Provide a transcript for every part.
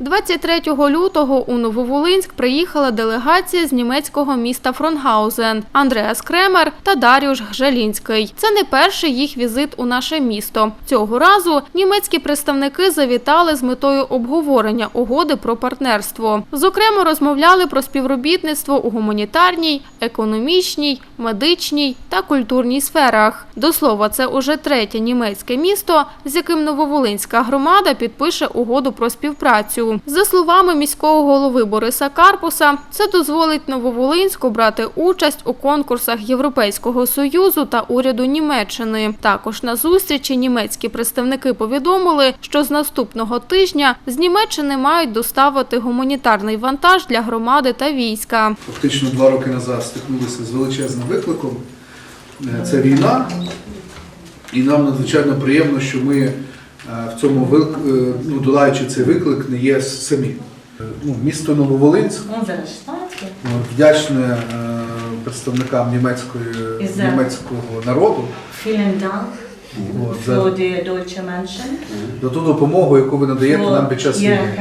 23 лютого у Нововолинськ приїхала делегація з німецького міста Фронгаузен Андреас Кремер та Даріуш Гжелінський. Це не перший їх візит у наше місто. Цього разу німецькі представники завітали з метою обговорення угоди про партнерство. Зокрема, розмовляли про співробітництво у гуманітарній, економічній, медичній та культурній сферах. До слова, це уже третє німецьке місто, з яким Нововолинська громада підпише угоду про співпрацю. За словами міського голови Бориса Карпуса, це дозволить Нововолинську брати участь у конкурсах Європейського союзу та уряду Німеччини. Також на зустрічі німецькі представники повідомили, що з наступного тижня з Німеччини мають доставити гуманітарний вантаж для громади та війська. фактично два роки назад стикнулися з величезним викликом. Е, Це війна, і нам надзвичайно приємно, що ми в цьому е, ну, долаючи цей виклик, не є самі. Е, Ну, місто Нововолинськ. Stadt, ну, вдячне е, представникам німецької, е, німецького народу. За ту допомогу, яку ви надаєте нам під час війни.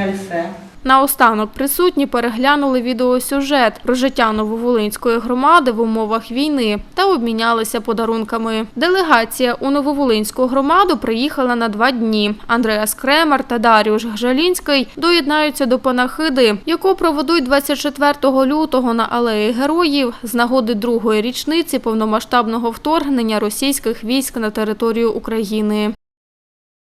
Наостанок присутні переглянули відеосюжет про життя Нововолинської громади в умовах війни та обмінялися подарунками. Делегація у Нововолинську громаду приїхала на два дні. Андреас Кремер та Даріуш Гжалінський доєднаються до панахиди, яку проведуть 24 лютого на алеї героїв з нагоди другої річниці повномасштабного вторгнення російських військ на територію України.